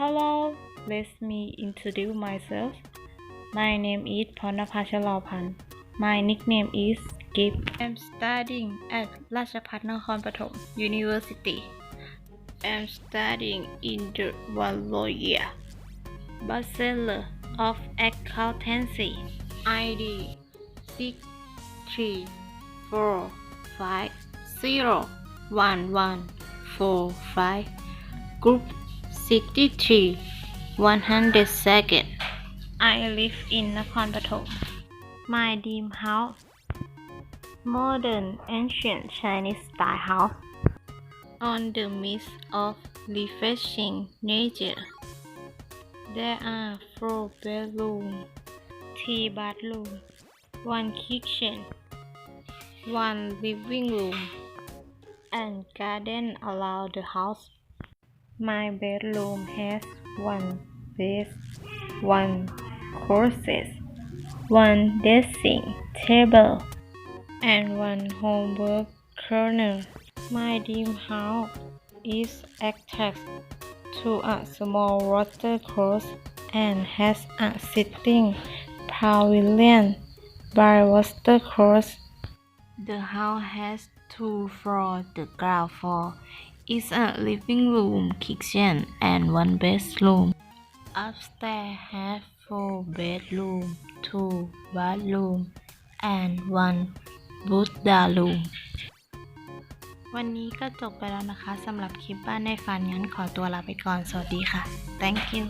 Hello, let me introduce myself. My name is Pornapasha Lopan. My nickname is Gib. I'm studying at Rajapat Nakhon Pathom University. I'm studying in the one year Bachelor of Accountancy. ID six three four five zero one one four five. Group 63 102nd I live in Nakhon Pathom My dream house. Modern ancient Chinese style. House On the midst of refreshing nature There are four bedrooms, three bathrooms, one kitchen, one living room, and garden around the house. My bedroom has one bed, one closet, one dressing table, and one homework corner. My dream house is attached to a small water course and has a sitting pavilion by water course. The house has two floors. The ground floor is a living room, kitchen, and one bedroom. Upstairs has four bedrooms, two bathrooms, and one Buddha room. วันนี้ก็จบไปแล้วนะคะสำหรับคลิปบ้านในฝันงั้นขอตัวลาไปก่อน สวัสดีค่ะ thank you